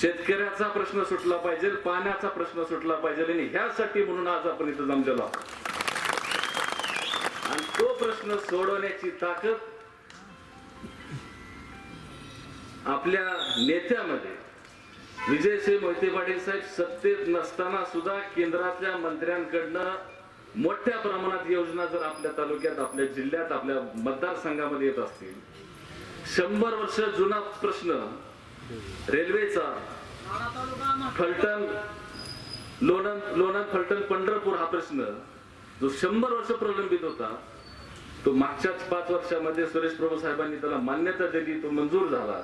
शेतकऱ्याचा प्रश्न सुटला पाहिजे पाण्याचा प्रश्न सुटला पाहिजे आणि ह्यासाठी म्हणून आज आपण इथं जमलेलो आहोत. आणि तो प्रश्न सोडवण्याची ताकद आपल्या नेत्यामध्ये विजयसिंह मोहिते पाटील साहेब सत्तेत नसताना सुद्धा केंद्रातल्या मंत्र्यांकडनं मोठ्या प्रमाणात योजना जर आपल्या तालुक्यात आपल्या जिल्ह्यात आपल्या मतदारसंघामध्ये येत असतील शंभर वर्ष जुना प्रश्न रेल्वेचा फलटण लोणंद लोणंद फलटण पंढरपूर हा प्रश्न जो शंभर वर्ष प्रलंबित होता तो मागच्याच पाच वर्षामध्ये सुरेश प्रभू साहेबांनी त्याला मान्यता दिली तो मंजूर झाला.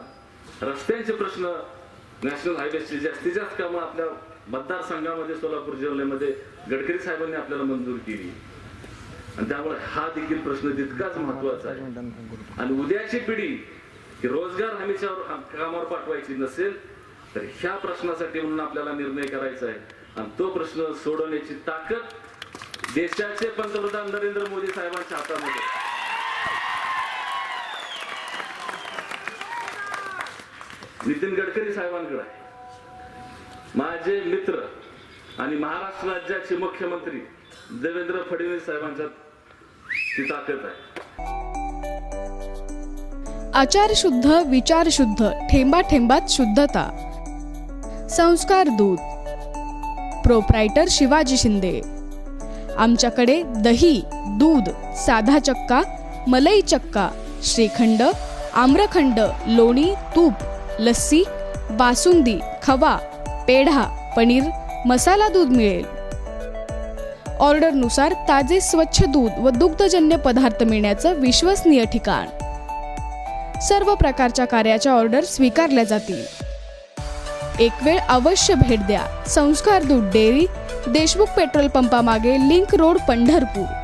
रस्त्यांचे प्रश्न नॅशनल हायवेची जास्तीत जास्त कामं आपल्या मतदारसंघामध्ये सोलापूर जिल्ह्यामध्ये गडकरी साहेबांनी आपल्याला मंजूर केली. आणि त्यामुळे हा देखील प्रश्न तितकाच महत्त्वाचा आहे. आणि उद्याची पिढी ही रोजगार हमीच्या कामावर पाठवायची नसेल तर ह्या प्रश्नासाठी म्हणून आपल्याला निर्णय करायचा आहे. आणि तो प्रश्न सोडवण्याची ताकद देशाचे पंतप्रधान नरेंद्र मोदी साहेबांच्या हातामध्ये नितीन गडकरी साहेबांकडे आहे. माझे मित्र आणि महाराष्ट्र राज्याचे मुख्यमंत्री देवेंद्र फडणवीस साहेबांच्या ती ताकद आहे. आचार शुद्ध विचार शुद्ध ठेंबा ठेंबात शुद्धता. संस्कार दूत. प्रोप्रायटर शिवाजी शिंदे. आमच्याकडे दही दूध साधा चक्का मलई चक्का श्रीखंड आम्रखंड लोणी तूप लस्सी बासुंदी खवा पेढा पनीर मसाला दूध मिळेल. ऑर्डरनुसार ताजे स्वच्छ दूध व दुग्धजन्य पदार्थ मिळण्याचं विश्वसनीय ठिकाण. सर्व प्रकारच्या कार्याच्या ऑर्डर स्वीकारल्या जातील. एक वेळ अवश्य भेट द्या. संस्कार दूध डेअरी देशमुख पेट्रोल पंपामागे लिंक रोड पंढरपूर.